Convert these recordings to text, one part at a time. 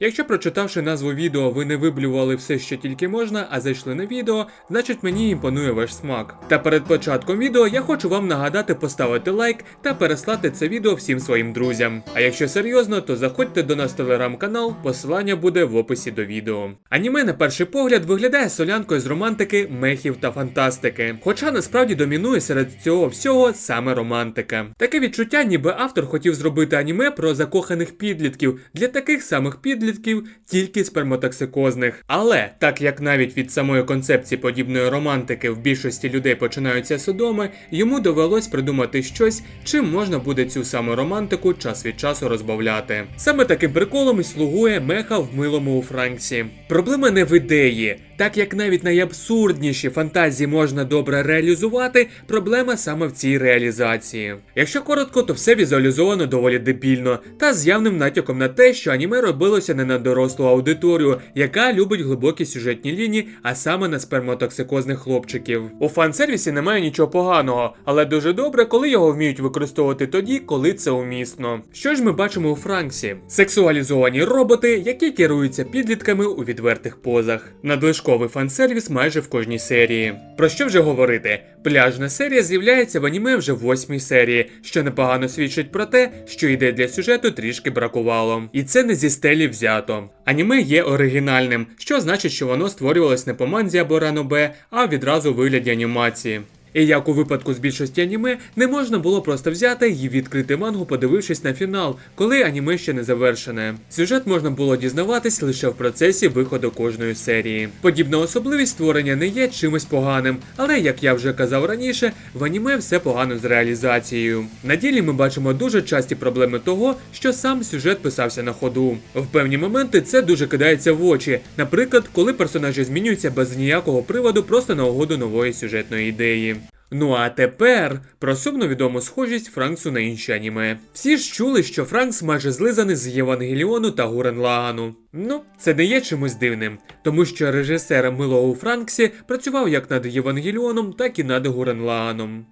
Якщо прочитавши назву відео, ви не виблювали все, що тільки можна, а зайшли на відео, значить мені імпонує ваш смак. Та перед початком відео я хочу вам нагадати поставити лайк та переслати це відео всім своїм друзям. А якщо серйозно, то заходьте до нас в телеграм-канал, посилання буде в описі до відео. Аніме на перший погляд виглядає солянкою з романтики, мехів та фантастики. Хоча насправді домінує серед цього всього саме романтика. Таке відчуття, ніби автор хотів зробити аніме про закоханих підлітків для таких самих підлітків, тільки спермотоксикозних. Але так як навіть від самої концепції подібної романтики в більшості людей починаються судоми, йому довелось придумати щось, чим можна буде цю саму романтику час від часу розбавляти. Саме таким приколом і слугує меха в милому у Франксі. Проблема не в ідеї. Так як навіть найабсурдніші фантазії можна добре реалізувати, проблема саме в цій реалізації. Якщо коротко, то все візуалізовано доволі дебільно, та з явним натяком на те, що аніме робилося не на дорослу аудиторію, яка любить глибокі сюжетні лінії, а саме на спермотоксикозних хлопчиків. У фан-сервісі немає нічого поганого, але дуже добре, коли його вміють використовувати тоді, коли це умісно. Що ж ми бачимо у Франксі? Сексуалізовані роботи, які керуються підлітками у відвертих позах. Надлишковий фан-сервіс майже в кожній серії. Про що вже говорити? Пляжна серія з'являється в аніме вже в восьмій серії, що непогано свідчить про те, що ідей для сюжету трішки бракувало. І це не зі стелі взято. Аніме є оригінальним, що значить, що воно створювалось не по манзі або ранобе, а відразу у вигляді анімації. І як у випадку з більшості аніме, не можна було просто взяти і відкрити мангу, подивившись на фінал, коли аніме ще не завершене. Сюжет можна було дізнаватись лише в процесі виходу кожної серії. Подібна особливість створення не є чимось поганим, але як я вже казав раніше, в аніме все погано з реалізацією. На ділі ми бачимо дуже часті проблеми того, що сам сюжет писався на ходу. В певні моменти це дуже кидається в очі. Наприклад, коли персонажі змінюються без ніякого приводу, просто на угоду нової сюжетної ідеї. Ну а тепер про сумно відому схожість Франксу на інші аніме. Всі ж чули, що Франкс майже злизаний з Євангеліону та Гурен Лагану. Ну, це не є чимось дивним, тому що режисер Мило у Франксі працював як над Євангеліоном, так і над Гурен Лаганом.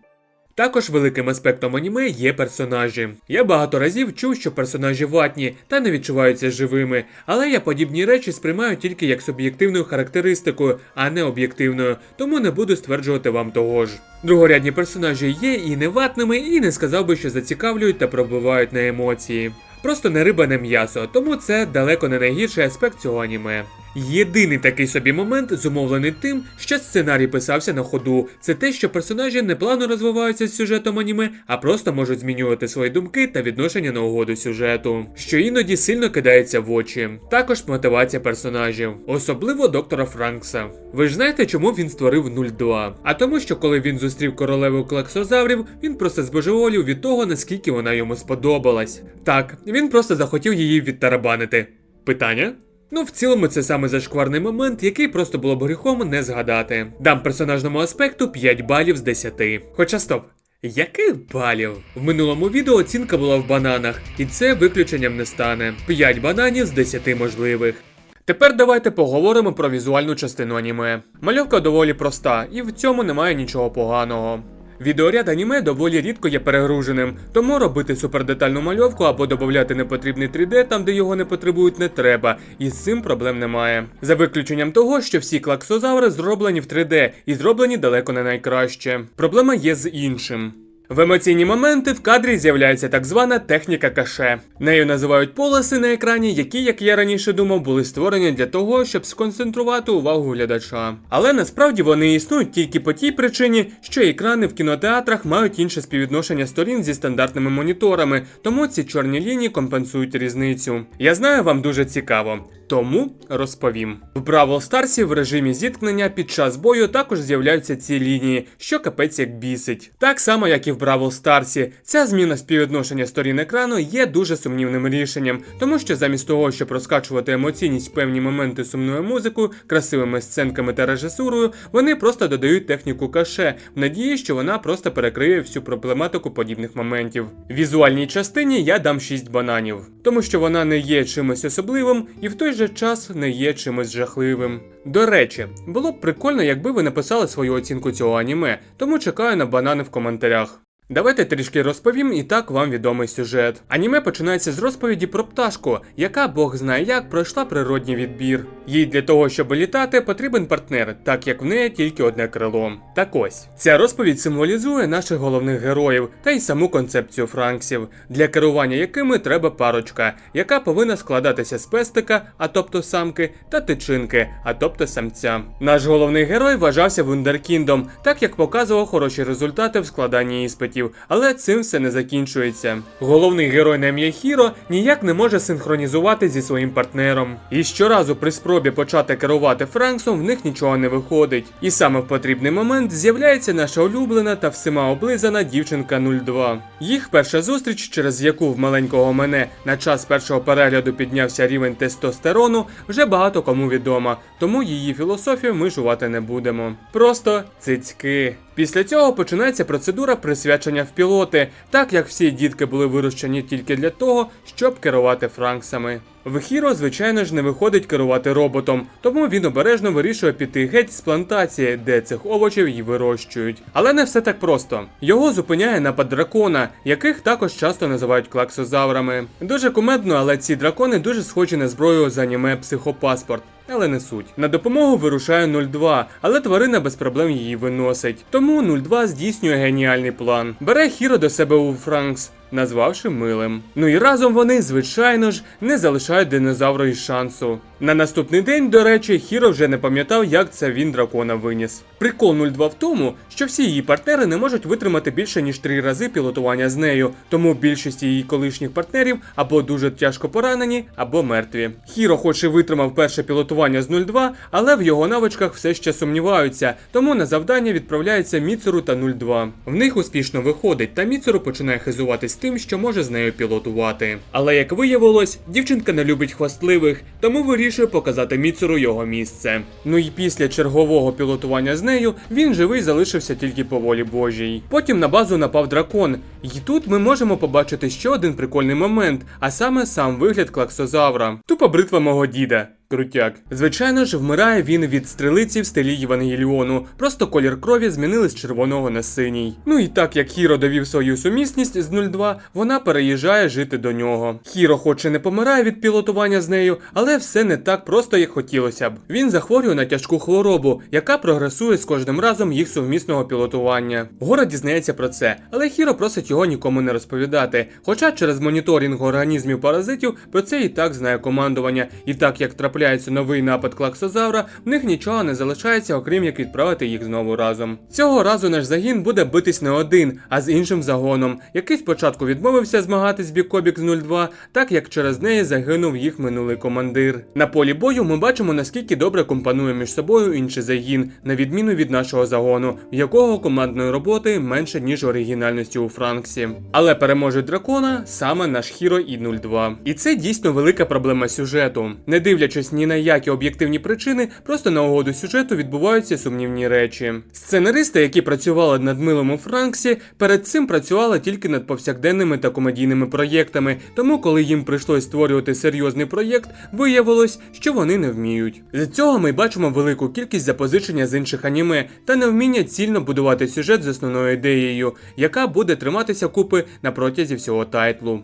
Також великим аспектом аніме є персонажі. Я багато разів чув, що персонажі ватні та не відчуваються живими, але я подібні речі сприймаю тільки як суб'єктивною характеристикою, а не об'єктивною, тому не буду стверджувати вам того ж. Другорядні персонажі є і не ватними, і не сказав би, що зацікавлюють та пробивають на емоції. Просто не риба, не м'ясо, тому це далеко не найгірший аспект цього аніме. Єдиний такий собі момент зумовлений тим, що сценарій писався на ходу. Це те, що персонажі не плавно розвиваються з сюжетом аніме, а просто можуть змінювати свої думки та відношення на угоду сюжету, що іноді сильно кидається в очі. Також мотивація персонажів, особливо доктора Франкса. Ви ж знаєте, чому він створив 02? А тому, що коли він зустрів королеву клаксозаврів, він просто збожеволів від того, наскільки вона йому сподобалась. Так, він просто захотів її відтарабанити. Питання? Ну, в цілому, це саме зашкварний момент, який просто було б гріхом не згадати. Дам персонажному аспекту 5 балів з 10. Хоча стоп. Яких балів? В минулому відео оцінка була в бананах, і це виключенням не стане. 5 бананів з 10 можливих. Тепер давайте поговоримо про візуальну частину аніме. Мальовка доволі проста, і в цьому немає нічого поганого. Відеоряд аніме доволі рідко є перегруженим, тому робити супердетальну мальовку або додати непотрібний 3D там, де його не потребують, не треба, і з цим проблем немає. За виключенням того, що всі клаксозаври зроблені в 3D і зроблені далеко не найкраще. Проблема є з іншим. В емоційні моменти в кадрі з'являється так звана техніка каше. Нею називають полоси на екрані, які, як я раніше думав, були створені для того, щоб сконцентрувати увагу глядача. Але насправді вони існують тільки по тій причині, що екрани в кінотеатрах мають інше співвідношення сторін зі стандартними моніторами, тому ці чорні лінії компенсують різницю. Я знаю, вам дуже цікаво. Тому розповім. В Бравл Старсі в режимі зіткнення під час бою також з'являються ці лінії, що капець як бісить. Так само, як і в Бравл Старсі, ця зміна співвідношення сторін екрану є дуже сумнівним рішенням, тому що замість того, щоб розкачувати емоційність в певні моменти сумною музикою, красивими сценками та режисурою, вони просто додають техніку каше, в надії, що вона просто перекриє всю проблематику подібних моментів. В візуальній частині я дам 6 бананів, тому що вона не є чимось особливим і в той же час не є чимось жахливим. До речі, було б прикольно, якби ви написали свою оцінку цього аніме, тому чекаю на банани в коментарях. Давайте трішки розповім і так вам відомий сюжет. Аніме починається з розповіді про пташку, яка Бог знає як пройшла природній відбір. Їй для того, щоб літати, потрібен партнер, так як в неї тільки одне крило. Так ось ця розповідь символізує наших головних героїв та й саму концепцію Франксів, для керування якими треба парочка, яка повинна складатися з пестика, а тобто самки, та тичинки, а тобто самця. Наш головний герой вважався вундеркіндом, так як показував хороші результати в складанні іспитів, але цим все не закінчується. Головний герой на ім'я Хіро ніяк не може синхронізувати зі своїм партнером. І щоразу при спробі почати керувати Франксом в них нічого не виходить. І саме в потрібний момент з'являється наша улюблена та всіма облизана дівчинка 02. Їх перша зустріч, через яку в маленького мене на час першого перегляду піднявся рівень тестостерону, вже багато кому відома, тому її філософію ми жувати не будемо. Просто цицьки. Після цього починається процедура присвячення в пілоти, так як всі дітки були вирощені тільки для того, щоб керувати Франксами. В Хіро, звичайно ж, не виходить керувати роботом, тому він обережно вирішує піти геть з плантації, де цих овочів і вирощують. Але не все так просто. Його зупиняє напад дракона, яких також часто називають клаксозаврами. Дуже кумедно, але ці дракони дуже схожі на зброю з аніме Психопаспорт. Але не суть. На допомогу вирушає 02, але тварина без проблем її виносить. Тому 02 здійснює геніальний план. Бере Хіро до себе у Франкс, назвавши милим. Ну і разом вони, звичайно ж, не залишають динозавру із шансу. На наступний день, до речі, Хіро вже не пам'ятав, як це він дракона виніс. Прикол 02 в тому, що всі її партнери не можуть витримати більше ніж три рази пілотування з нею, тому більшість її колишніх партнерів або дуже тяжко поранені, або мертві. Хіро, хоч і витримав перше пілотування з 02, але в його навичках все ще сумніваються, тому на завдання відправляється Міцуру та 02. В них успішно виходить, та Міцуру починає хизуватись тим, що може з нею пілотувати. Але як виявилось, дівчинка не любить хвастливих, тому вирішує показати Міцуру його місце. Ну і після чергового пілотування з нею він живий залишився тільки по волі Божій. Потім на базу напав дракон, і тут ми можемо побачити ще один прикольний момент, а саме сам вигляд клаксозавра. Тупа бритва мого діда. Крутяк. Звичайно ж, вмирає він від стрелиці в стилі Євангеліону. Просто колір крові змінили з червоного на синій. Ну і так як Хіро довів свою сумісність з 02, вона переїжджає жити до нього. Хіро, хоч і не помирає від пілотування з нею, але все не так просто, як хотілося б. Він захворює на тяжку хворобу, яка прогресує з кожним разом їх сумісного пілотування. Гора дізнається про це, але Хіро просить його нікому не розповідати. Хоча через моніторинг організмів паразитів про це і так знає командування, і так як трапляється новий напад клаксозавра, в них нічого не залишається, окрім як відправити їх знову разом. Цього разу наш загін буде битись не один, а з іншим загоном, який спочатку відмовився змагатись бік-обік з 02, так як через неї загинув їх минулий командир. На полі бою ми бачимо наскільки добре компонує між собою інший загін, на відміну від нашого загону, в якого командної роботи менше ніж оригінальності у Франксі. Але переможе дракона саме наш Хіро і 02. І це дійсно велика проблема сюжету. Не дивлячись ні на які об'єктивні причини, просто на угоду сюжету відбуваються сумнівні речі. Сценаристи, які працювали над милим у Франксі, перед цим працювали тільки над повсякденними та комедійними проєктами. Тому, коли їм прийшлось створювати серйозний проєкт, виявилось, що вони не вміють. З цього ми бачимо велику кількість запозичення з інших аніме та невміння цільно будувати сюжет з основною ідеєю, яка буде триматися купи на протязі всього тайтлу.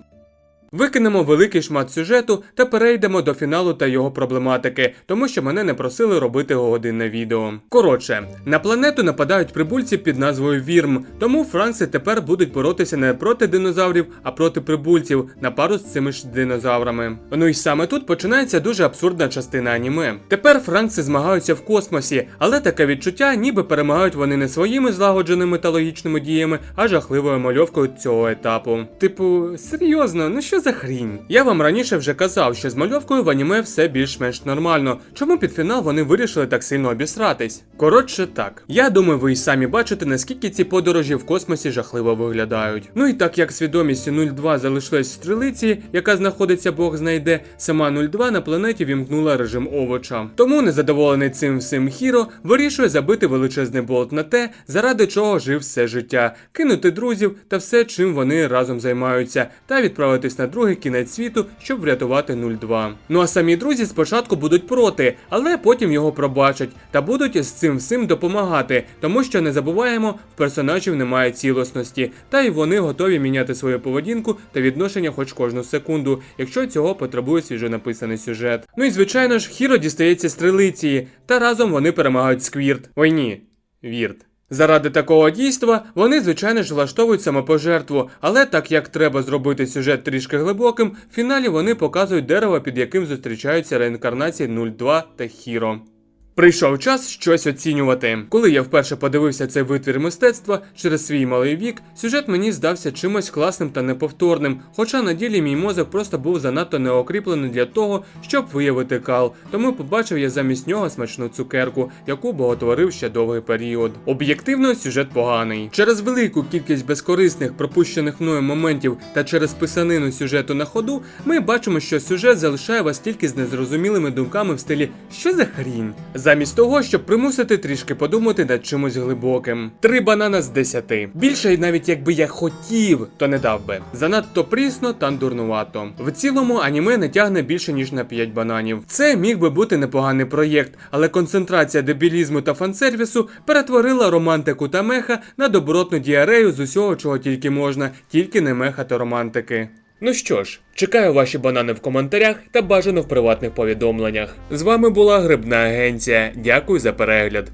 Викинемо великий шмат сюжету та перейдемо до фіналу та його проблематики, тому що мене не просили робити годинне відео. Коротше, на планету нападають прибульці під назвою Вірм, тому Франкси тепер будуть боротися не проти динозаврів, а проти прибульців на пару з цими ж динозаврами. Ну і саме тут починається дуже абсурдна частина аніме. Тепер Франкси змагаються в космосі, але таке відчуття, ніби перемагають вони не своїми злагодженими та логічними діями, а жахливою мальовкою цього етапу. Типу, серйозно, ну що за хрінь? Я вам раніше вже казав, що з мальовкою в аніме все більш-менш нормально. Чому під фінал вони вирішили так сильно обісратись? Коротше, так. Я думаю, ви й самі бачите, наскільки ці подорожі в космосі жахливо виглядають. Ну і так як свідомість 02 залишилась в стрелиці, яка знаходиться Бог знайде, сама 02 на планеті вімкнула режим овоча. Тому незадоволений цим всім Хіро вирішує забити величезний болт на те, заради чого жив все життя, кинути друзів та все, чим вони разом займаються, та відправитись на другий кінець світу, щоб врятувати 02. Ну а самі друзі спочатку будуть проти, але потім його пробачать та будуть з цим всім допомагати, тому що не забуваємо, в персонажів немає цілісності, та й вони готові міняти свою поведінку та відношення хоч кожну секунду, якщо цього потребує свіжонаписаний сюжет. Ну і звичайно ж, Хіро дістається стрелиції, та разом вони перемагають сквірт. Ой ні, вірт. Заради такого дійства вони, звичайно ж, влаштовують самопожертву, але так як треба зробити сюжет трішки глибоким, в фіналі вони показують дерево, під яким зустрічаються реінкарнації 02 та Хіро. Прийшов час щось оцінювати. Коли я вперше подивився цей витвір мистецтва через свій малий вік, сюжет мені здався чимось класним та неповторним, хоча на ділі мій мозок просто був занадто неокріплений для того, щоб виявити кал, тому побачив я замість нього смачну цукерку, яку боготворив ще довгий період. Об'єктивно, сюжет поганий. Через велику кількість безкорисних пропущених мною моментів та через писанину сюжету на ходу, ми бачимо, що сюжет залишає вас тільки з незрозумілими думками в стилі що за хрінь? Замість того, щоб примусити трішки подумати над чимось глибоким. Три банана з десяти. Більше навіть якби я хотів, то не дав би. Занадто прісно та дурнувато. В цілому аніме не тягне більше ніж на 5 бананів. Це міг би бути непоганий проєкт, але концентрація дебілізму та фансервісу перетворила романтику та меха на добротну діарею з усього, чого тільки можна, тільки не меха та романтики. Ну що ж, чекаю ваші банани в коментарях та бажано в приватних повідомленнях. З вами була Грибна Агенція. Дякую за перегляд.